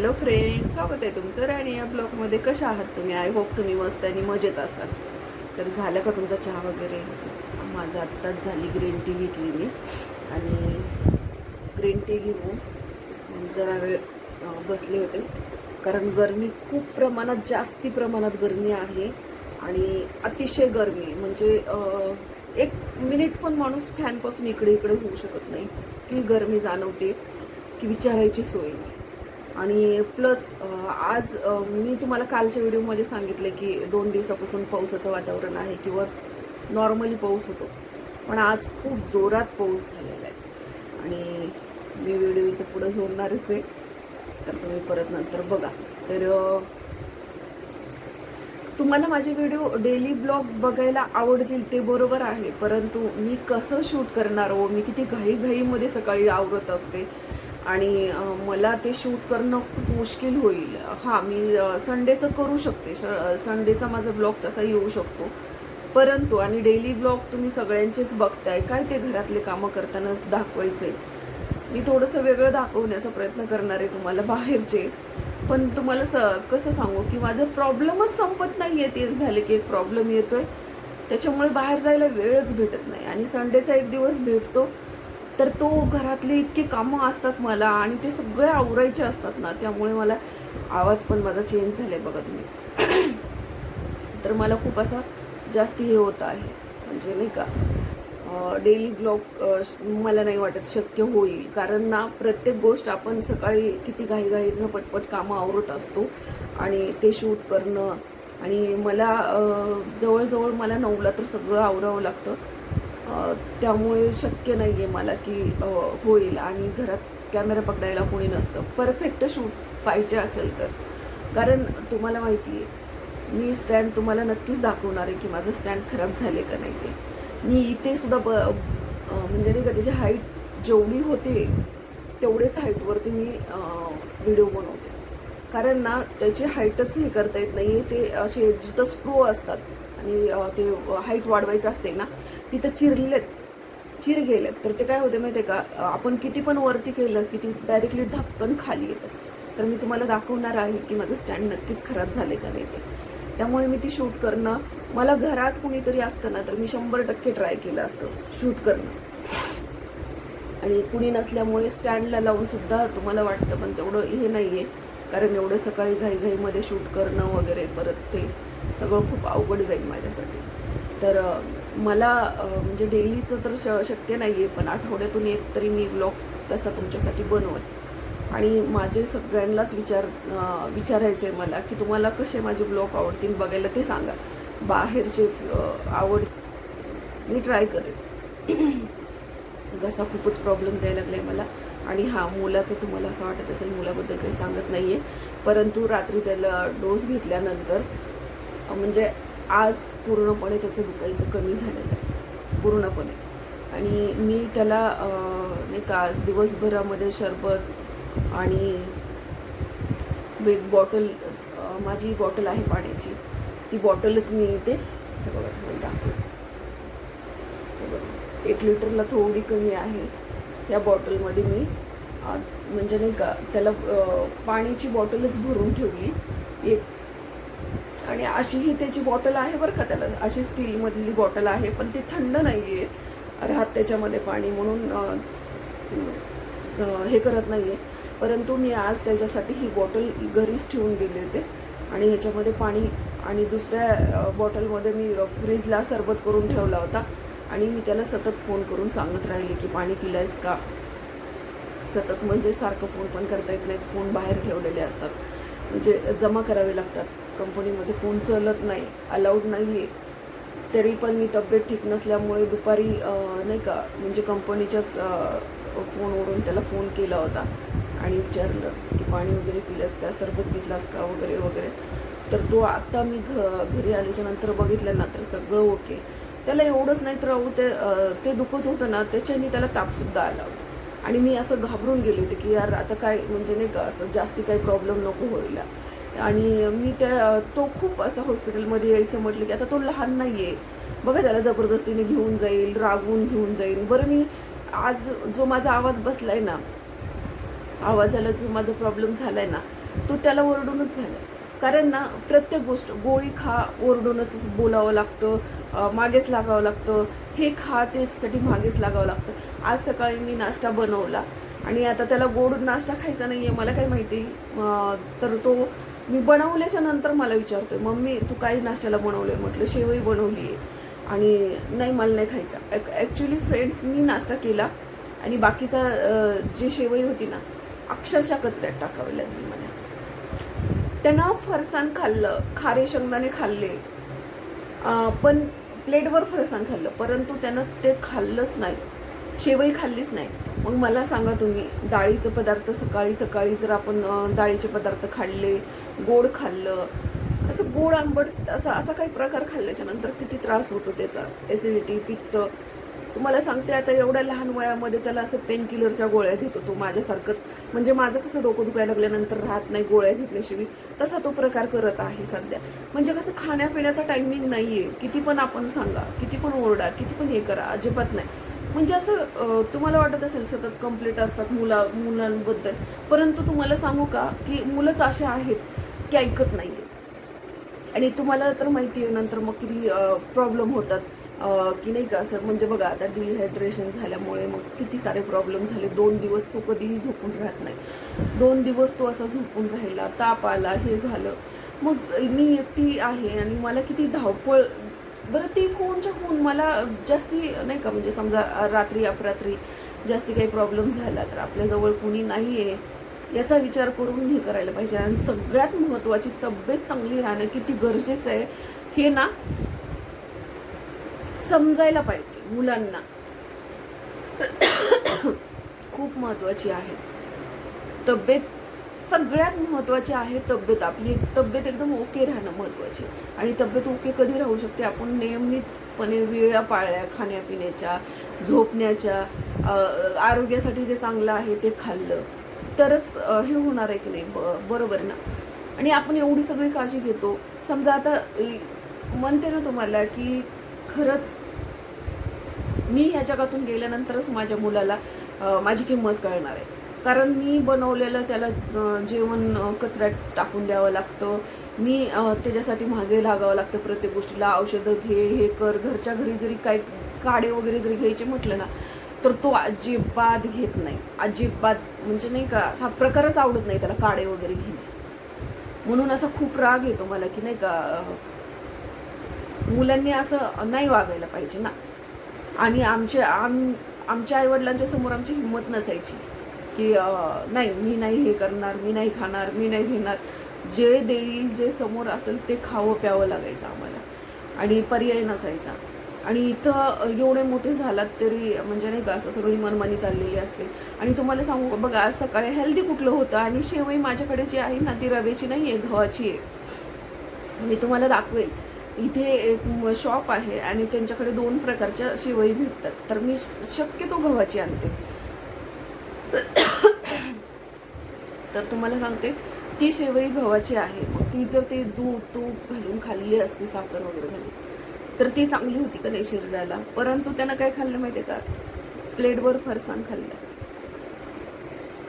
Hello friend स्वागत आहे तुमचं राणी या ब्लॉगमध्ये. कशा आहात तुम्ही? आय होप तुम्ही मस्त आणि मजेत असाल. तर झालं का तुमचा चहा वगैरे? माझं आत्ताच झाली ग्रीन टी घेतली मी. आणि ग्रीन टी घेऊन जरा वेळ बसले होते. कारण गरमी खूप प्रमाणात जास्ती प्रमाणात गरमी आहे. आणि अतिशय गरमी. म्हणजे एक मिनिट पण माणूस फॅनपासून इकडे इकडे होऊ शकत नाही. की गरमी जाणवते की विचारायची सोय नाही. आणि प्लस आज मी तुम्हाला कालच्या व्हिडिओमध्ये सांगितले की दोन दिवसापासून पावसाचं वातावरण आहे किंवा नॉर्मली पाऊस होतो. पण आज खूप जोरात पाऊस झालेला आहे. आणि मी व्हिडिओ इथं पुढं जोडणारच आहे. तर तुम्ही परत नंतर बघा. तर तुम्हाला माझे व्हिडिओ डेली ब्लॉग बघायला आवडतील ते बरोबर आहे. परंतु मी कसं शूट करणार हो? मी किती घाईघाईमध्ये सकाळी आवरत असते? आणि मला ते शूट करणं खूप मुश्किल होईल. हां मी संडेचं करू शकते. श- संडेचा माझा ब्लॉग तसा येऊ शकतो. परंतु आणि डेली ब्लॉग तुम्ही सगळ्यांचेच बघताय काय ते घरातले कामं करताना दाखवायचे? मी थोडंसं वेगळं दाखवण्याचा प्रयत्न करणार आहे तुम्हाला बाहेरचे. पण तुम्हाला स कसं सांगू की माझं प्रॉब्लेमच संपत नाही आहे ते झाले की एक प्रॉब्लेम येतोय. त्याच्यामुळे बाहेर जायला वेळच भेटत नाही. आणि संडेचा एक दिवस भेटतो. तर तो घरातले इतके कामं असतात मला आणि ते सगळे आवरायचे असतात ना त्यामुळे मला आवाज पण माझा चेंज झाला आहे बघा तुम्ही. तर मला खूप असा जास्ती हे होत आहे. म्हणजे नाही का डेली ब्लॉग मला नाही वाटत शक्य होईल. कारण ना प्रत्येक गोष्ट आपण सकाळी किती घाईघाईनं पटपट कामं आवरत असतो आणि ते शूट करणं आणि मला जवळजवळ मला नऊला तर सगळं आवरावं लागतं. त्यामुळे शक्य नाही आहे मला की होईल आणि घरात कॅमेरा पकडायला कोणी नसतं. परफेक्ट शूट पाहिजे असेल तर. कारण तुम्हाला माहिती आहे मी स्टँड तुम्हाला नक्कीच दाखवणार आहे की माझं स्टँड खराब झाले का नाही ते. मी इथे सुद्धा ब म्हणजे नाही का त्याची हाईट जेवढी होते तेवढेच हाईटवरती मी व्हिडिओ बनवते. कारण ना त्याची हाईटच हे करता येत नाही ते असे जिथं स्क्रू असतात आणि ते हाईट वाढवायचं असते ना तिथं चिरलेत चिर गेलेत तर ते काय होते माहिती आहे का आपण किती पण वरती केलं की ती डायरेक्टली धक्कन खाली येतं. तर मी तुम्हाला दाखवणार आहे की माझं स्टँड नक्कीच खराब झाले का नाही ते. त्यामुळे मी ती शूट करणं मला घरात कुणीतरी असतं ना तर मी शंभर टक्के ट्राय केलं असतं शूट करणं. आणि कुणी नसल्यामुळे स्टँडला लावून सुद्धा तुम्हाला वाटतं पण तेवढं हे नाही आहे कारण एवढं सकाळी घाईघाईमध्ये शूट करणं वगैरे परत ते सगळं खूप अवघड जाईल माझ्यासाठी. तर मला म्हणजे डेलीचं तर श शक्य नाही आहे पण आठवड्यातून एक तरी मी ब्लॉग तसा तुमच्यासाठी बनवेल आणि माझे सगळ्यांनाच विचार विचारायचं आहे मला की तुम्हाला कसे माझे ब्लॉग आवडतील बघायला ते सांगा. बाहेरचे आवड मी ट्राय करेन. घसा खूपच प्रॉब्लेम द्यायला लागला आहे मला. आणि हा मुलाचं तुम्हाला असं वाटत असेल मुलाबद्दल काही सांगत नाही आहे परंतु रात्री त्याला डोस घेतल्यानंतर म्हणजे आज पूर्णपणे त्याचं दुखायचं कमी झालेलं आहे. पूर्णपणे. आणि मी त्याला नाही का आज दिवसभरामध्ये शरबत आणि एक बॉटल माझी बॉटल आहे पाण्याची. ती बॉटलच मी इथे हे बघा तुम्हाला दाखवते. एक लिटरला थोडी कमी आहे. या बॉटलमध्ये मी म्हणजे नाही का त्याला पाण्याची बॉटलच भरून ठेवली. एक आणि अशी ही त्याची बॉटल आहे बरं का त्याला. अशी स्टीलमधली बॉटल आहे पण ती थंड नाही आहे राहत त्याच्यामध्ये पाणी म्हणून हे करत नाही आहे परंतु मी आज त्याच्यासाठी ही बॉटल घरीच ठेवून दिली होते. आणि ह्याच्यामध्ये पाणी आणि दुसऱ्या बॉटलमध्ये मी फ्रीजला सरबत करून ठेवला होता. आणि मी त्याला सतत फोन करून सांगत राहिले की पाणी पिलायस का? सतत म्हणजे सारखं फोन पण करता येत नाहीत. फोन बाहेर ठेवलेले असतात. म्हणजे जमा करावे लागतात. कंपनीमध्ये फोन चालत नाही अलाउड नाही आहे तरी पण मी तब्येत ठीक नसल्यामुळे दुपारी नाही का म्हणजे कंपनीच्याच फोनवरून त्याला फोन केला होता आणि विचारलं की पाणी वगैरे पिलंस का सरबत घेतलास का वगैरे वगैरे. तर तो आत्ता मी घ घरी आल्याच्यानंतर बघितलं ना तर सगळं ओके. त्याला एवढंच नाही तर अहो ते ते दुखत होतं ना त्याच्याने त्याला तापसुद्धा आला होता. आणि मी असं घाबरून गेले होते की यार आता काय म्हणजे नाही का असं जास्ती काही प्रॉब्लेम नको व्हायला. आणि मी त्या तो खूप असं हॉस्पिटलमध्ये यायचं म्हटलं की आता तो लहान नाही आहे बघा त्याला जबरदस्तीने घेऊन जाईल रागवून घेऊन जाईल. बरं मी आज जो माझा आवाज बसला आहे ना आवाजाला जो माझा प्रॉब्लेम झाला आहे ना तो त्याला ओरडूनच झाला कारण ना प्रत्येक गोष्ट गोळी खा ओरडूनच बोलावं लागतं मागेच लागावं लागतं. हे खा त्यासाठी मागेच लागावं लागतं. आज सकाळी मी नाश्ता बनवला आणि आता त्याला गोड नाश्ता खायचा नाही आहे मला काय माहिती? तर तो मी बनवल्याच्या नंतर मला विचारतोय मम्मी तू काय नाश्त्याला बनवलंय? म्हटलं शेवई बनवली आहे. आणि नाही मला नाही खायचा. ॲक्च्युली फ्रेंड्स मी नाश्ता केला आणि बाकीचा जी शेवई होती ना अक्षरशः कचऱ्यात टाकावी लागली मला. त्यानं फरसाण खाल्लं खारे शेंगदाणे खाल्ले. पण प्लेटवर फरसाण खाल्लं परंतु त्यानं ते खाल्लंच नाही. शेवई खाल्लीच नाही. मग मला सांगा तुम्ही डाळीचं पदार्थ सकाळी सकाळी जर आपण डाळीचे पदार्थ खाल्ले गोड खाल्लं असं गोड आंबट असा असा काही प्रकार खाल्ल्याच्या नंतर किती त्रास होतो त्याचा? ॲसिडिटी पित्त. तुम्हाला सांगते आता एवढ्या लहान वयामध्ये त्याला असं पेन किलरच्या गोळ्या घेतो तो माझ्यासारखंच. म्हणजे माझं कसं डोकं दुखायला लागल्यानंतर राहत नाही गोळ्या घेतल्याशिवाय. तसा तो प्रकार करत आहे सध्या. म्हणजे कसं खाण्यापिण्याचा टायमिंग नाही आहे किती पण आपण सांगा किती पण ओरडा किती पण हे करा अजिबात नाही. म्हणजे असं तुम्हाला वाटत असेल सतत कंप्लीट असतात मुला मुलांबद्दल परंतु तुम्हाला सांगू का की मुलंच असे आहेत की ऐकत नाही आणि तुम्हाला तर माहिती आहे नंतर मग किती प्रॉब्लेम होतात. की नाही का असं म्हणजे बघा आता डिहायड्रेशन झाल्यामुळे मग किती सारे प्रॉब्लेम झाले. दोन दिवस तो कधीही झोपून राहत नाही. दोन दिवस तो असा झोपून राहिला ताप आला हे झालं. मग मी एकटी आहे आणि मला किती धावपळ बरं ती कोणच्या कोण? मला जास्ती नाही का म्हणजे समजा रात्री अपरात्री जास्ती काही प्रॉब्लेम झाला तर आपल्याजवळ कुणी नाही आहे याचा विचार करून हे करायला पाहिजे. आणि सगळ्यात महत्त्वाची तब्येत चांगली राहणं किती गरजेचं आहे हे ना समजायला पाहिजे मुलांना. खूप महत्त्वाची आहे. तब्येत सगळ्यात महत्त्वाचे आहे तब्येत. आपली तब्येत एकदम ओके राहणं महत्त्वाची. आणि तब्येत ओके कधी राहू शकते? आपण नियमितपणे वेळा पाळल्या खाण्यापिण्याच्या झोपण्याच्या आरोग्यासाठी जे चांगलं आहे ते खाल्लं. तरच हे होणार आहे की नाही? ब- बरोबर ना? आणि आपण एवढी सगळी काळजी घेतो. समजा आता म्हणते ना तुम्हाला की खरंच मी ह्या जगातून गेल्यानंतरच माझ्या मुलाला माझी किंमत कळणार आहे. कारण मी बनवलेलं त्याला जेवण कचऱ्यात टाकून द्यावं लागतं. मी त्याच्यासाठी मागे लागावं लागतं प्रत्येक गोष्टीला. औषधं घे हे कर. घरच्या घरी जरी काय काडे वगैरे जरी घ्यायचे म्हटलं ना तर तो अजिबात घेत नाही. अजिबात म्हणजे नाही का हा प्रकारच आवडत नाही त्याला काडे वगैरे घेणे. म्हणून असा खूप राग येतो मला की नाही का मुलांनी असं नाही वागायला पाहिजे ना. आणि आमच्या आम आमच्या आईवडिलांच्या समोर आमची हिंमत नसायची. की नाही मी नाही हे करणार मी नाही खाणार मी नाही घेणार. जे देईल जे समोर असेल ते खावं प्यावं लागायचं आम्हाला. आणि पर्याय नसायचा. आणि इथं एवढे मोठे झालात तरी म्हणजे नाही का असं सगळी मनमानी चाललेली असते. आणि तुम्हाला सांगू बघा आज सकाळी हेल्दी कुठलं होतं आणि शेवई माझ्याकडे जी आहे ना ती रव्याची नाही आहे गव्हाची आहे. मी तुम्हाला दाखवेल. इथे एक शॉप आहे आणि त्यांच्याकडे दोन प्रकारच्या शेवई भेटतात. तर मी शक्यतो गव्हाची आणते. तर तुम्हाला सांगते ती शेवई गव्हाची आहे. मग ती जर ते दूध तूप घालून खाल्ली असती साखर वगैरे घालून तर ती चांगली होती का नाही शरीराला परंतु त्यानं काय खाल्लं माहिती का? प्लेटवर फरसाण खाल्लं.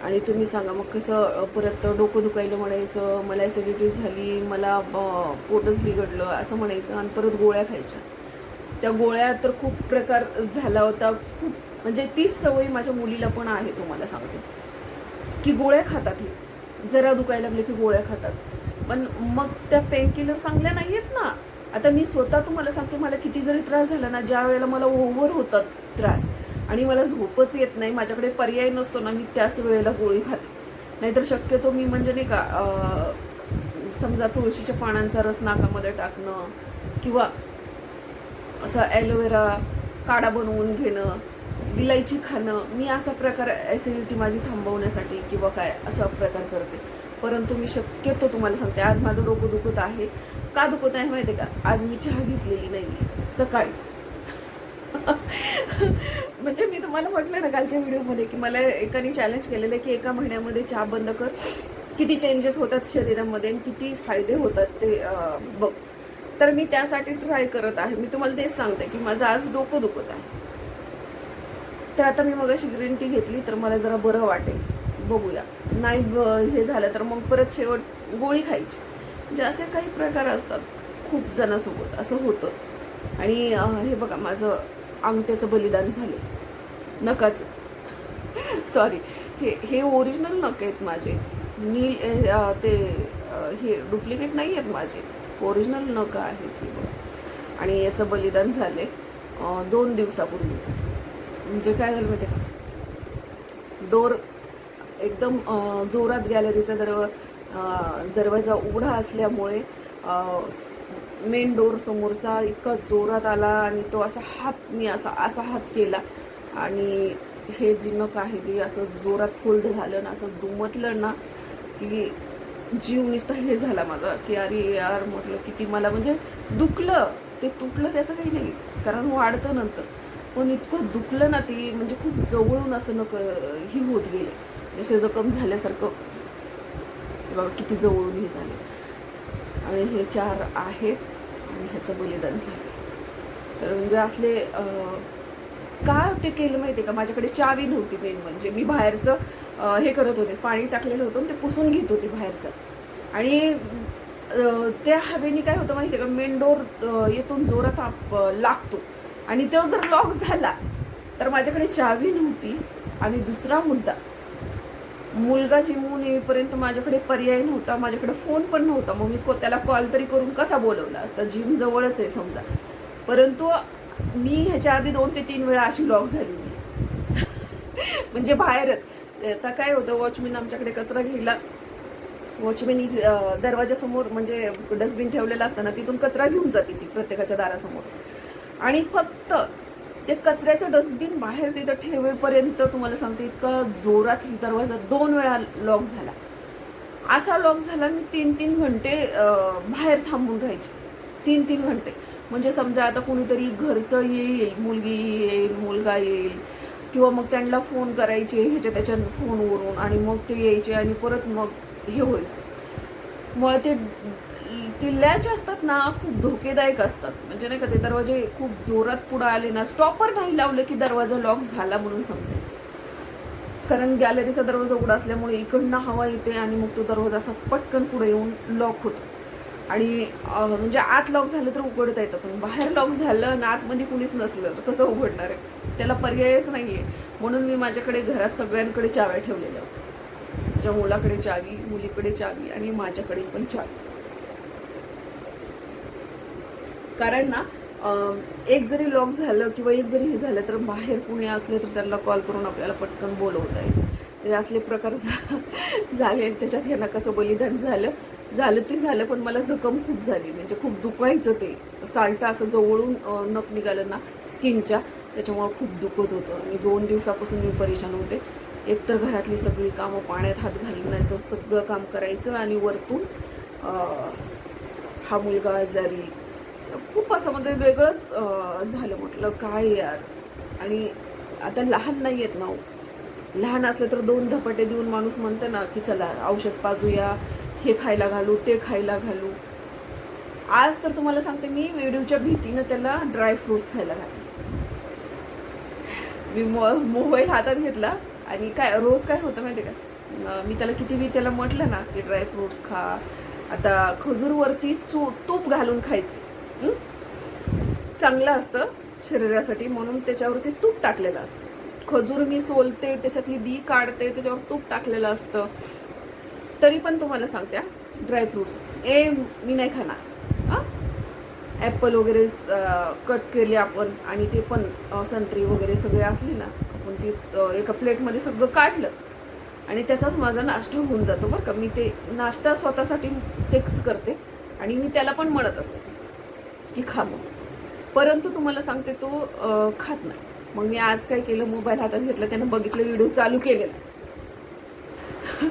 आणि तुम्ही सांगा मग कसं परत डोकं दुखायला म्हणायचं मला ॲसिडिटी झाली मला पोटच बिघडलं असं म्हणायचं आणि परत गोळ्या खायच्या. त्या गोळ्या तर खूप प्रकार झाला होता खूप म्हणजे तीच सवय माझ्या मुलीला पण आहे तुम्हाला सांगते. की गोळ्या खातात ही. जरा दुखायला लागले की गोळ्या खातात. पण मग त्या पेनकिलर चांगल्या नाही आहेत ना. आता मी स्वतः तुम्हाला सांगते मला किती जरी त्रास झाला ना ज्या वेळेला मला ओव्हर होतात त्रास आणि मला झोपच येत नाही माझ्याकडे पर्याय नसतो ना मी त्याच वेळेला गोळी खाते. नाहीतर शक्यतो मी म्हणजे नाही का समजा तुळशीच्या पानांचा रस नाकामध्ये टाकणं किंवा असं ॲलोवेरा काढा बनवून घेणं विलायची खाणं मी असा प्रकार ॲसिडिटी माझी थांबवण्यासाठी किंवा काय असा प्रकार करते. परंतु मी शक्यतो तुम्हाला सांगते आज माझं डोकं दुखत आहे. का दुखत आहे माहिती का? आज मी चहा घेतलेली नाही सकाळी. म्हणजे मी तुम्हाला म्हटलं ना कालच्या व्हिडिओमध्ये की मला एकाने चॅलेंज केलेलं आहे की एका महिन्यामध्ये चहा बंद कर. किती चेंजेस होतात शरीरामध्ये आणि किती फायदे होतात ते बघ. तर मी त्यासाठी ट्राय करत आहे. मी तुम्हाला तेच सांगते की माझं आज डोकं दुखत आहे. तर आता मी मग अशी ग्रीन टी घेतली तर मला जरा बरं वाटेल. बघूया. नाही ब- हे झालं तर मग परत शेवट गोळी खायची. म्हणजे असे काही प्रकार असतात खूप जणांसोबत. असं होतं. आणि हे बघा माझं अंगठ्याचं बलिदान झाले. नकाचं. सॉरी हे हे ओरिजिनल नख आहेत माझे. मी ते हे डुप्लिकेट नाही आहेत माझे. ओरिजिनल नख आहेत हे बघा. आणि याचं बलिदान झाले दोन दिवसापूर्वीच. म्हणजे काय झालं माहिती का? डोर एकदम जोरात गॅलरीचा दरव दरवाजा उघडा असल्यामुळे मेन डोर समोरचा इतका जोरात आला आणि तो असा हात मी असा असा हात केला आणि हे जी नख आहे ते असं जोरात फोल्ड झालं ना असं दुमतलं ना की जीव नुसता हे झाला माझा की अरे यार म्हटलं किती मला म्हणजे दुखलं ते तुटलं त्याचं काही नाही कारण वाढतं नंतर. पण इतकं दुखलं ना ती म्हणजे खूप जवळून असं नक ही होत गेले. जसे जखम झाल्यासारखं. बाबा किती जवळून हे झाले. आणि हे चार आहेत आणि ह्याचं बलिदान झालं. तर म्हणजे असले का ते केलं माहिती आहे का? माझ्याकडे चावी नव्हती मेन म्हणजे. मी बाहेरचं हे करत होते. पाणी टाकलेलं होतं आणि ते पुसून घेत होते बाहेरचं. आणि त्या हवेने काय होतं माहिती आहे का? मेन डोर येथून जोरात आप- लागतो. आणि तो जर लॉक झाला तर माझ्याकडे चावी नव्हती आणि दुसरा मुद्दा मुलगा जिमून येईपर्यंत माझ्याकडे पर्याय नव्हता माझ्याकडे फोन पण नव्हता. मग मी को- त्याला कॉल तरी करून कसा बोलवला? असता जिम जवळच आहे समजा. परंतु मी ह्याच्या आधी दोन ते तीन वेळा अशी लॉक झाली मी. म्हणजे बाहेरच. आता काय होतं वॉचमॅन आमच्याकडे कचरा घ्यायला वॉचमॅन दरवाजासमोर म्हणजे डस्टबिन ठेवलेला असताना तिथून कचरा घेऊन जाते ती प्रत्येकाच्या दारासमोर. आणि फक्त ते कचऱ्याचं डस्टबिन बाहेर तिथं ठेवेपर्यंत तुम्हाला सांगते इतका जोरात ही दरवाजा दोन वेळा लॉक झाला. असा लॉक झाला मी तीन तीन घंटे बाहेर थांबून राहायचे. तीन तीन घंटे. म्हणजे समजा आता कोणीतरी घरचं येईल मुलगी येईल मुलगा येईल किंवा मग त्यांना फोन करायचे ह्याच्या त्याच्या फोनवरून आणि मग ते यायचे आणि परत मग हे व्हायचं. मग ते ते लॅच असतात ना खूप धोकेदायक असतात. म्हणजे नाही का ते दरवाजे खूप जोरात पुढं आले ना स्टॉपर नाही लावलं की दरवाजा लॉक झाला म्हणून समजायचं. कारण गॅलरीचा दरवाजा उघडा असल्यामुळे इकडनं हवा येते आणि मग तो दरवाजा असा पटकन पुढे येऊन लॉक होतो. आणि म्हणजे आत लॉक झालं तर उघडता येतं पण बाहेर लॉक झालं आणि आतमध्ये कुणीच नसलं तर कसं उघडणार आहे? त्याला पर्यायच नाही आहे म्हणून मी माझ्याकडे घरात सगळ्यांकडे चाव्या ठेवलेल्या होत्या. माझ्या मुलाकडे चावी मुलीकडे चावी आणि माझ्याकडे पण चावी. कारण ना एक जरी लॉक झालं किंवा एक जरी हे झालं तर बाहेर कुणी असले तर त्यांना कॉल करून आपल्याला पटकन बोलवता येतं. ते असले प्रकार झा- झाले आणि त्याच्यात हे नकाचं बलिदान झालं. झालं ते झालं पण मला जखम खूप झाली. म्हणजे खूप दुखवायचं ते. साल्टा असं जवळून नख निघालं ना स्किनच्या त्याच्यामुळं खूप दुखत होतं. आणि दोन दिवसापासून मी परेशान होते. एकतर घरातली सगळी कामं पाण्यात हात घालण्याचं सगळं काम करायचं आणि वरतून हा मुलगा आजारी खूप असं म्हणजे वेगळंच झालं म्हटलं काय यार? आणि आता लहान नाही आहेत ना हो. लहान असलं तर दोन धपाटे देऊन माणूस म्हणते ना की चला औषध पाजूया हे खायला घालू ते खायला घालू. आज तर तुम्हाला सांगते मी वेडूच्या भीतीनं त्याला ड्रायफ्रुट्स खायला घातले. मी मो मोबाईल हातात घेतला आणि काय रोज काय होतं माहिती का? मी त्याला किती मी त्याला म्हटलं ना की ड्रायफ्रुट्स खा. आता खजूरवरती चू तूप घालून खायचे. चांगलं असतं शरीरासाठी म्हणून त्याच्यावरती तूप टाकलेलं असतं. खजूर मी सोलते त्याच्यातली बी काढते त्याच्यावर तूप टाकलेलं असतं. तरी पण तुम्हाला सांगते ड्रायफ्रूट्स ए मी नाही खाणार. हां? ॲपल वगैरे कट केले आपण आणि ते पण संत्री वगैरे सगळे असली ना आपण ती एका प्लेटमध्ये सगळं काढलं आणि त्याचाच माझा नाश्ता होऊन जातो बरं का. मी ते नाश्ता स्वतःसाठी तेच करते आणि मी त्याला पण म्हणत असते. की खा मग. परंतु तुम्हाला सांगते तो खात नाही. मग मी आज काय केलं मोबाईल हातात घेतला त्यानं बघितलं व्हिडिओ चालू केलेला.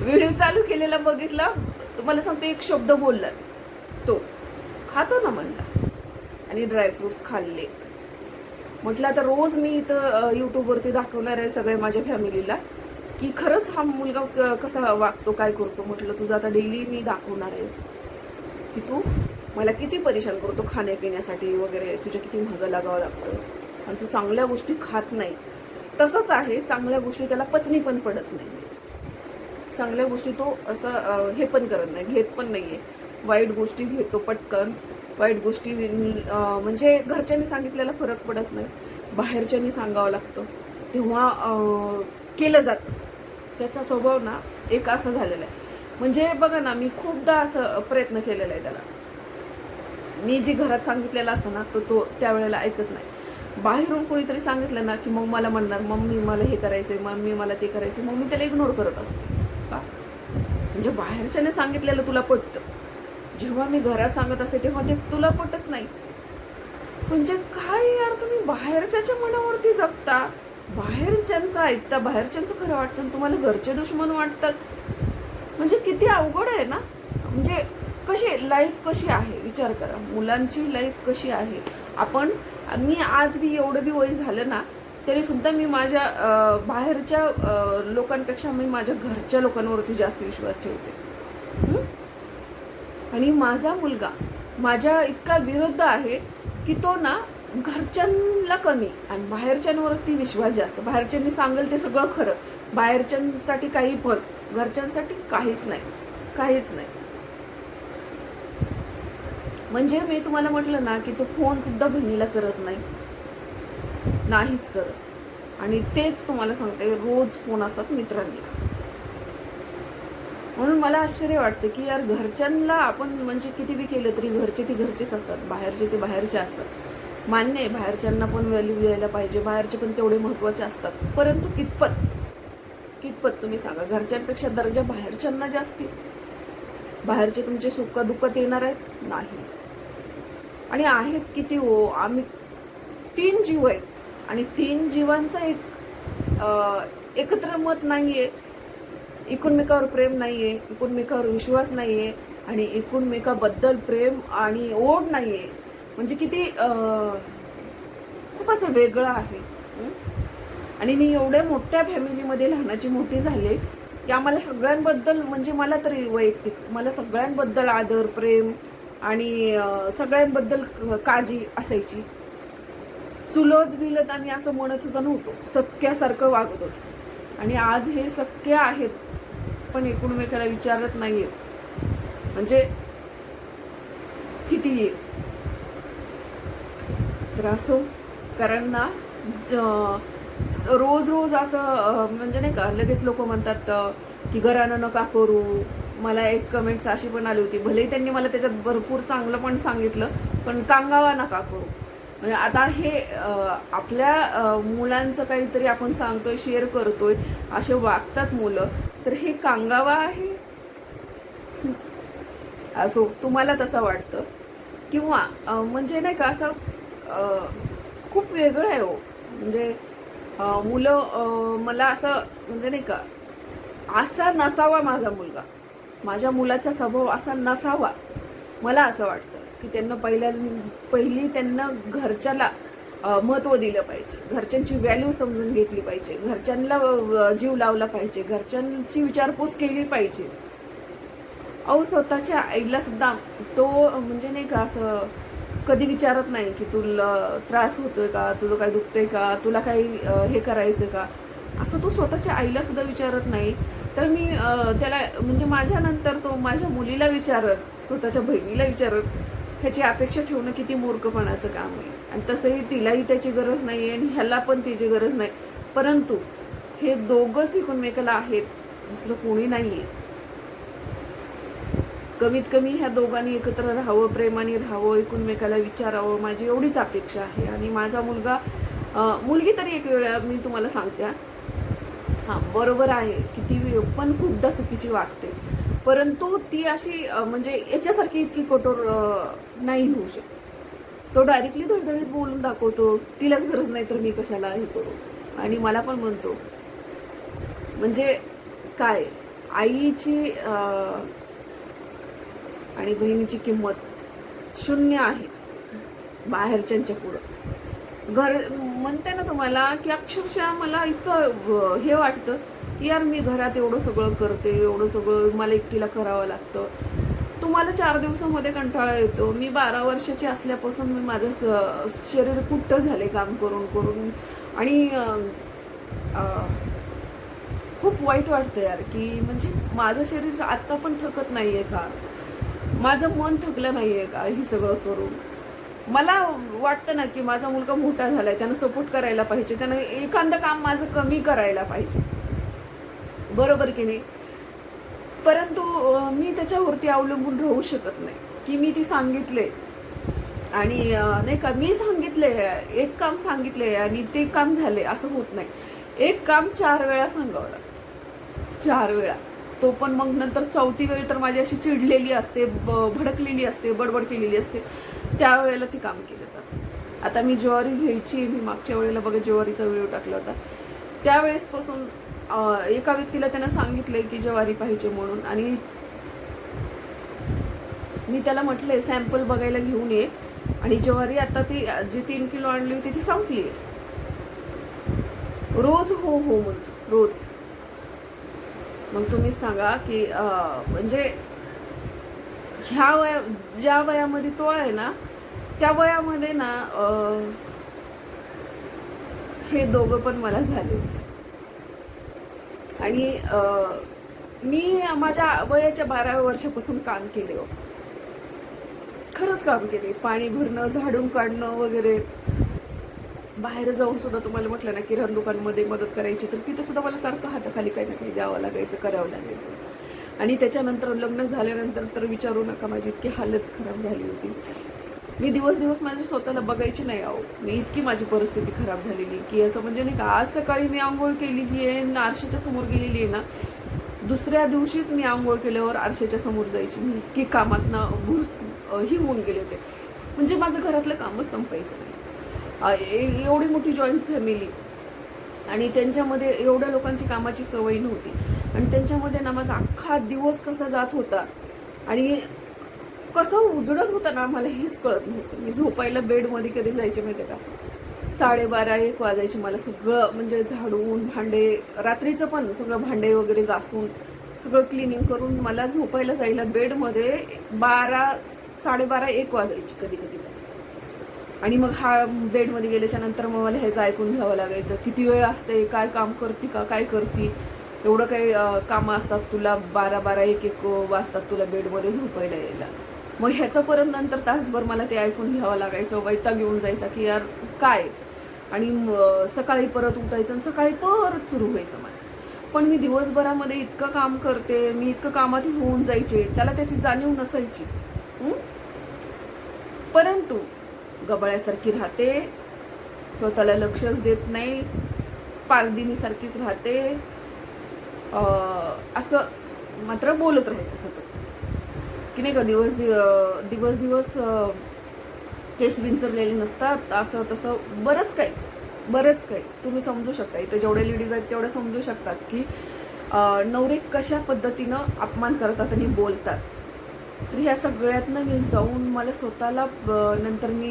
व्हिडिओ चालू केलेला बघितला तुम्हाला सांगते एक शब्द बोलला तो खातो ना म्हणला. आणि ड्रायफ्रुट्स खाल्ले. म्हटलं आता रोज मी इथं यूट्यूबवरती दाखवणार आहे सगळ्या माझ्या फॅमिलीला की खरंच हा मुलगा क- कसा वागतो काय करतो? म्हटलं तुझं आता डेली मी दाखवणार आहे. की तू मला किती परेशान करतो खाण्यापिण्यासाठी वगैरे तुझ्या किती महागं लागावं लागतं? आणि तू चांगल्या गोष्टी खात नाही. तसंच आहे चांगल्या गोष्टी त्याला पचनी पण पडत नाही. चांगल्या गोष्टी तो असं हे पण करत नाही घेत पण नाही आहे वाईट गोष्टी घेतो पटकन. वाईट गोष्टी म्हणजे घरच्यांनी सांगितलेला फरक पडत नाही. बाहेरच्यांनी सांगावं लागतं. तेव्हा केलं जातं. त्याचा स्वभाव ना एक असं झालेला आहे. म्हणजे बघा ना मी खूपदा असं प्रयत्न केलेला आहे त्याला. मी जी घरात सांगितलेला असतं ना तो तो त्यावेळेला ऐकत नाही. बाहेरून कोणीतरी सांगितलं ना की मग मला म्हणणार मम्मी मला हे करायचंय मम्मी मला ते करायचंय मग मी त्याला इग्नोर करत असते. का? म्हणजे बाहेरच्याने सांगितलेलं तुला पटतं. जेव्हा मी घरात सांगत असते तेव्हा ते तुला पटत नाही. म्हणजे काय यार तुम्ही बाहेरच्याच्या मनावरती जगता. बाहेरच्यांचं ऐकता बाहेरच्यांचं खरं वाटतं तुम्हाला घरचे दुश्मन वाटतात. म्हणजे किती अवघड आहे ना? म्हणजे कशी लाईफ कशी आहे? विचार करा. मुलांची लाईफ कशी आहे? आपण मी आज बी एवढं बी वय झालं ना तरी सुद्धा मी माझ्या बाहेरच्या लोकांपेक्षा मी माझ्या घरच्या लोकांवरती जास्त विश्वास ठेवते. आणि माझा मुलगा माझ्या इतका विरुद्ध आहे की तो ना घरच्यांना कमी आणि बाहेरच्यांवरती विश्वास जास्त. बाहेरच्यांनी सांगेल ते सगळं खरं. बाहेरच्यांसाठी काही पण घरच्यांसाठी काहीच नाही. काहीच नाही. म्हणजे मी तुम्हाला म्हटलं ना की तो फोनसुद्धा बहिणीला करत नाही. नाहीच करत. आणि तेच तुम्हाला सांगते रोज फोन असतात मित्रांनी. म्हणून मला आश्चर्य वाटतं की यार घरच्यांना आपण म्हणजे किती बी केलं तरी घरचे ते घरचेच असतात. बाहेरचे ते बाहेरचे असतात. मान्य आहे बाहेरच्यांना पण व्हॅल्यू यायला पाहिजे. बाहेरचे पण तेवढे महत्त्वाचे असतात. परंतु कितपत? कितपत तुम्ही सांगा? घरच्यांपेक्षा दर्जा बाहेरच्यांना जास्ती? बाहेरचे तुमचे सुखदुःखात येणार आहेत? नाही. आणि आहेत किती हो? आम्ही तीन जीव आहेत. आणि तीन जीवांचा एक एकत्र मत नाही आहे एकूणमेकावर प्रेम नाही आहे एकूणमेकावर विश्वास नाही आहे आणि एकूणमेकाबद्दल प्रेम आणि ओढ नाही आहे म्हणजे किती खूप असं वेगळं आहे. आणि मी एवढ्या मोठ्या फॅमिलीमध्ये लहानाची मोठी झाले की आम्हाला सगळ्यांबद्दल म्हणजे मला तरी वैयक्तिक मला सगळ्यांबद्दल आदर प्रेम आणि सगळ्यांबद्दल काळजी असायची. चुलत बिलत आणि असं म्हणत सुद्धा नव्हतो. सख्यासारखं वागत होतो. आणि आज हे सख्य आहेत पण एकूणमेकाला विचारत नाही आहेत म्हणजे किती येईल तर असो कारण ना रोज रोज असं म्हणजे नाही का लगेच लोक म्हणतात की घरानं नका करू. मला एक कमेंट्स अशी पण आली होती. भलेही त्यांनी मला त्याच्यात भरपूर चांगलं पण सांगितलं पण कांगावा नका करू. म्हणजे आता हे आपल्या मुलांचं काहीतरी आपण सांगतोय शेअर करतोय असे वागतात मुलं तर हे कांगावा आहे? असो तुम्हाला तसं वाटतं. किंवा म्हणजे नाही का असं खूप वेगळं आहे हो. म्हणजे मुलं मला असं म्हणजे नाही का असा नसावा माझा मुलगा. माझ्या मुलाचा स्वभाव असा नसावा. मला असं वाटतं की त्यांना पहिल्या पहिली त्यांना घरच्याला महत्त्व दिलं पाहिजे. घरच्यांची व्हॅल्यू समजून घेतली पाहिजे. घरच्यांना जीव लावला पाहिजे. घरच्यांची विचारपूस केली पाहिजे. अहो स्वतःच्या आईला सुद्धा तो म्हणजे नाही का असं कधी विचारत नाही की तुला त्रास होतोय का? तुझं काय दुखतंय का? तुला काही हे करायचं का? असं तो स्वतःच्या आईला सुद्धा विचारत नाही. तर मी त्याला म्हणजे माझ्यानंतर तो माझ्या मुलीला विचारत स्वतःच्या बहिणीला विचारत ह्याची अपेक्षा ठेवणं किती मूर्खपणाचं काम आहे. आणि तसंही तिलाही त्याची गरज नाही आहे आणि ह्याला पण तिची गरज नाही. परंतु हे दोघंच एकमेकाला आहेत दुसरं कोणी नाही आहे कमीत कमी ह्या दोघांनी एकत्र राहावं प्रेमाने राहावं एकूणमेकाला विचारावं माझी एवढीच अपेक्षा आहे. आणि माझा मुलगा मुलगी तरी एक वेळा मी तुम्हाला सांगते हां बरोबर आहे किती पण खूपदा चुकीची वागते. परंतु ती अशी म्हणजे याच्यासारखी इतकी कठोर नाही होऊ शकत. तो डायरेक्टली धडधडीत बोलून दाखवतो तिलाच गरज नाही तर मी कशाला हे करू? आणि मला पण म्हणतो म्हणजे काय आईची आणि बहिणीची किंमत शून्य आहे बाहेरच्यांच्या पुढं. घर म्हणते ना तुम्हाला की अक्षरशः मला इतकं हे वाटतं की यार मी घरात एवढं सगळं करते एवढं सगळं मला एकटीला करावं लागतं. तुम्हाला चार दिवसामध्ये कंटाळा येतो. मी बारा वर्षाची असल्यापासून मी माझं स- शरीर कुट्ट झाले काम करून करून? आणि खूप वाईट वाटतं यार की म्हणजे माझं शरीर आत्ता पण थकत नाही आहे का? माझं मन थकलं नाही आहे का? हे सगळं करून? मला वाटतं ना की माझा मुलगा मोठा झालाय त्यानं सपोर्ट करायला पाहिजे त्यानं एखादं काम माझं कमी करायला पाहिजे. बरोबर की नाही? परंतु मी त्याच्यावरती अवलंबून राहू शकत नाही. की मी ती सांगितले. आणि नाही का मी सांगितले एक काम सांगितले आणि ते काम झाले असं होत नाही. एक काम चार वेळा सांगावं लागतं. चार वेळा. तो पण मग नंतर चौथी वेळ तर माझी अशी चिडलेली असते ब- भडकलेली असते बडबड केलेली असते. त्यावेळेला ती काम केलं जातं. आता मी ज्वारी घ्यायची मी मागच्या वेळेला बघा ज्वारीचा व्हिडिओ टाकला होता. त्यावेळेसपासून एका व्यक्तीला त्यानं सांगितलंय की ज्वारी पाहिजे म्हणून आणि मी त्याला म्हटलंय सॅम्पल बघायला घेऊन ये. आणि ज्वारी आता ती जी तीन किलो आणली होती ती संपली. रोज हो हो म्हणतो रोज. मग तुम्ही सांगा की अं, म्हणजे ह्या वया ज्या वयामध्ये तो आहे ना त्या वयामध्ये ना हे दोघं पण मला झाले होते. आणि अं, मी माझ्या वयाच्या बाराव्या वर्षापासून काम केले हो. खरंच काम केले. पाणी भरणं झाडून काढणं वगैरे. बाहेर जाऊन सुद्धा तुम्हाला म्हटलं ना किराणा दुकानमध्ये मदत करायची तर तिथं सुद्धा मला सारखं हाताखाली काही ना काही द्यावं लागायचं करावं लागायचं. आणि त्याच्यानंतर लग्न झाल्यानंतर तर विचारू नका माझी इतकी हालत खराब झाली होती. मी दिवस दिवस माझी स्वतःला बघायची नाही आहो. मी इतकी माझी परिस्थिती खराब झालेली की असं म्हणजे नाही का आज सकाळी मी आंघोळ केलेली आहे आरशाच्या समोर गेलेली आहे ना दुसऱ्या दिवशीच मी आंघोळ केल्यावर आरशाच्या समोर जायची. मी इतकी कामातनं भूर ही होऊन गेले होते. म्हणजे माझं घरातलं कामच संपायचं नाही. एवढी मोठी जॉईंट फॅमिली आणि त्यांच्यामध्ये एवढ्या लोकांची कामाची सवय नव्हती. आणि त्यांच्यामध्ये ना माझा अख्खा दिवस कसा जात होता. आणि कसं उजडत होतं ना मला हेच कळत नव्हतं. मी झोपायला बेडमध्ये कधी जायचे माहिती का? साडेबारा एक वाजायचे मला सगळं म्हणजे झाडून भांडे रात्रीचं पण सगळं भांडे वगैरे घासून सगळं क्लिनिंग करून मला झोपायला जायला बेडमध्ये बारा साडेबारा एक वाजायची कधी कधी तर. आणि मग हा बेडमध्ये गेल्याच्यानंतर मग मला ह्याचं ऐकून घ्यावं लागायचं किती वेळ असते काय काम करते का काय करते? एवढं काही कामं असतात तुला बारा बारा एक एक वाजतात तुला बेडमध्ये झोपायला यायला. मग ह्याचं परत नंतर तासभर मला ते ऐकून घ्यावं लागायचं वैताग येऊन जायचा की यार काय? आणि सकाळी परत उठायचं आणि सकाळी परत सुरू व्हायचं माझं. पण मी दिवसभरामध्ये इतकं काम करते मी इतकं कामात होऊन जायचे त्याला त्याची जाणीव नसायची. परंतु गबाळ्यासारखी राहते. स्वतःला लक्षच देत नाही. पारदिनीसारखीच राहते. असं मात्र बोलत राहायचं सतत. की नाही का दिवस दि- दिवस दिवस केस विंचरलेले नसतात. असं तसं बरंच काही बरंच काही. तुम्ही समजू शकता. इथे जेवढ्या लेडीज आहेत तेवढ्या समजू शकतात की नवरे कशा पद्धतीनं अपमान करतात आणि बोलतात. तर ह्या सगळ्यातनं मी जाऊन मला स्वतःला नंतर मी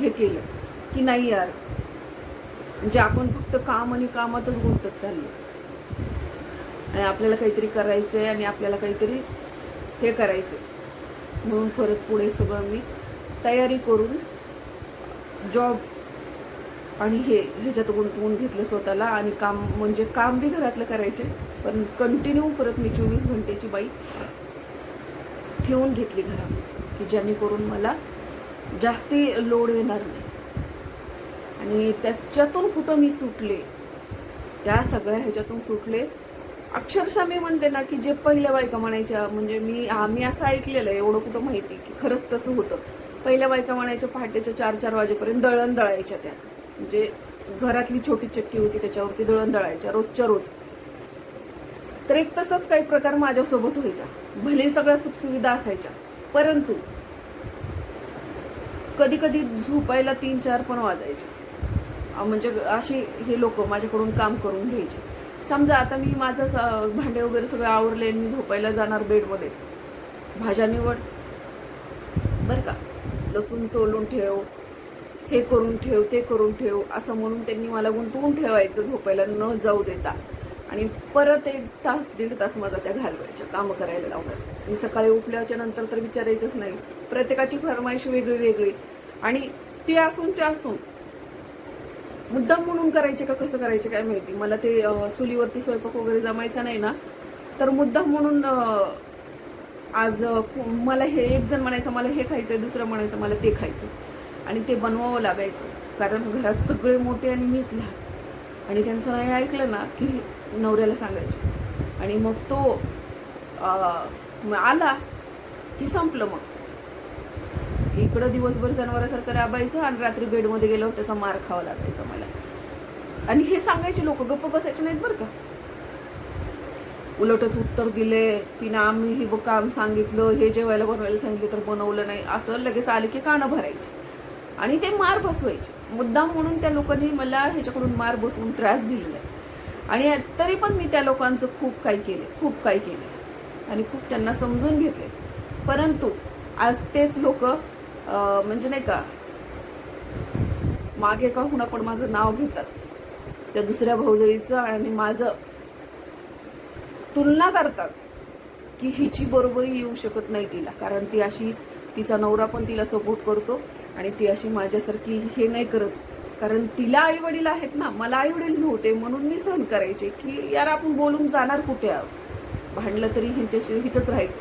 हे केलं की नाही यार म्हणजे आपण फक्त काम आणि कामातच गुंतत चाललो. आणि आपल्याला काहीतरी करायचं आहे आणि आपल्याला काहीतरी हे करायचं म्हणून परत पुढे सगळं मी तयारी करून जॉब आणि हे ह्याच्यात गुंतवून घेतलं स्वतःला आणि काम म्हणजे काम बी घरातलं करायचे पण कंटिन्यू परत मी चोवीस घंटेची बाई ठेवून घेतली घरामध्ये की जेणेकरून मला जास्ती लोड येणार नाही. आणि त्याच्यातून कुठं मी सुटले त्या सगळ्या ह्याच्यातून सुटले. अक्षरशः मी म्हणते ना की जे पहिल्या बायका म्हणायच्या म्हणजे मी आम्ही असं ऐकलेलं आहे एवढं कुठं माहिती की खरंच तसं होतं. पहिल्या बायका म्हणायच्या पहाटेच्या चार चार वाजेपर्यंत दळण दळायच्या त्या. म्हणजे घरातली छोटी चक्की होती त्याच्यावरती दळण दळायच्या रोजच्या रोज. तर एक तसंच काही प्रकार माझ्यासोबत व्हायचा. भले सगळ्या सुखसुविधा असायच्या परंतु कधी कधी झोपायला तीन चार पण वाजायचे. म्हणजे अशी हे लोक माझ्याकडून काम करून घ्यायचे. समजा आता मी माझं भांडे वगैरे सगळं आवरले आणि मी झोपायला जाणार बेडमध्ये. भाज्या निवड. बरं का? लसूण सोलून ठेव हे करून ठेव ते करून ठेव असं म्हणून त्यांनी मला गुंतवून ठेवायचं झोपायला न जाऊ देता. आणि परत एक तास दीड तास माझा त्या घालवायच्या कामं करायला लावणार आणि सकाळी उठल्याच्या नंतर तर विचारायचंच नाही. प्रत्येकाची फरमाईश वेगळी वेगळी. आणि ती असूनच्या असून मुद्दाम म्हणून करायचे का कसं करायचे काय माहिती. मला ते चुलीवरती स्वयंपाक वगैरे जमायचा नाही ना तर मुद्दाम म्हणून आज मला हे एक जण म्हणायचं मला हे खायचंय दुसरं म्हणायचं मला ते खायचं आणि ते बनवावं लागायचं. कारण घरात सगळे मोठे आणि मीच लहान आणि त्यांचं नाही ऐकलं ना की नवऱ्याला सांगायचे. आणि मग तो आला की संपलं मग. इकडं दिवसभर जनावरासारखं राबायचं आणि रात्री बेडमध्ये गेल्यावर त्याचा मार खावा लागायचा मला. आणि हे सांगायचे लोक गप्प बसायचे नाहीत बरं का. उलटच उत्तर दिले तिनं आम्ही हे काम सांगितलं हे जेवायला बनवायला सांगितलं तर बनवलं नाही. असं लगेच आले की कानं भरायचे. आणि ते मार बसवायचे. मुद्दाम म्हणून त्या लोकांनी मला ह्याच्याकडून मार बसवून त्रास दिलेला आहे. आणि तरी पण मी त्या लोकांचं खूप काही केले खूप काही केले. आणि खूप त्यांना समजून घेतले. परंतु आज तेच लोक म्हणजे नाही का मागे का हुणा पण माझं नाव घेतात. त्या दुसऱ्या भाऊजाईचं आणि माझं तुलना करतात की हिची बरोबरी येऊ शकत नाही तिला. कारण ती अशी तिचा नवरा पण तिला सपोर्ट करतो. आणि ती अशी माझ्यासारखी हे नाही करत. कारण तिला आई वडील आहेत ना मला आई वडील नव्हते म्हणून मी सहन करायचे की यार आपण बोलून जाणार कुठे आहोत? भांडलं तरी ह्यांच्याशी हिथंच राहायचं.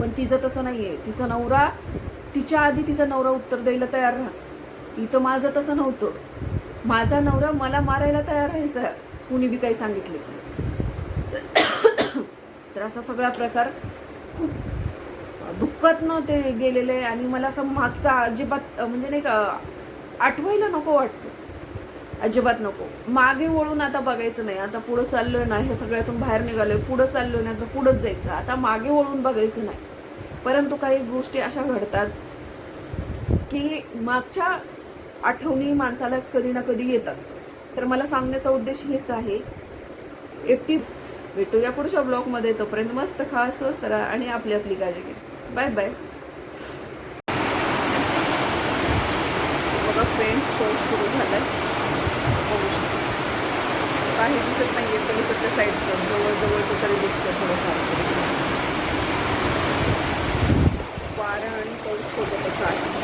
पण तिचं तसं नाही आहे तिचा नवरा तिच्या आधी तिचा नवरा उत्तर द्यायला तयार राहत. इथं माझं तसं नव्हतं. माझा नवरा मला मारायला तयार राहायचा. कुणी बी काही सांगितलं तर असा सगळा प्रकार खूप दुःखातनं ते गेलेलं आहे आणि मला असं मागचा अजिबात म्हणजे नाही का आठवायला नको वाटतो. अजिबात नको. मागे वळून आता बघायचं नाही. आता पुढं चाललोय ना हे सगळ्यातून बाहेर निघालोय पुढं चाललोय ना तर पुढंच जायचं. आता मागे वळून बघायचं नाही. परंतु काही गोष्टी अशा घडतात की मागच्या आठवणी माणसाला कधी ना कधी येतात. तर मला सांगण्याचा उद्देश हेच आहे. एकटीच भेटूया पुढच्या ब्लॉगमध्ये. तोपर्यंत मस्त खा स्वस्त राहा आणि आपली आपली काळजी घ्या. Bye bye. बघा फ्रेंड्स कोर्स सुरू झाला काही दिसत नाही आहे पलीकडच्या साईडचं जवळजवळचं तरी दिसतं थोडंफार. वारा आणि पाऊस सोबतच आहे.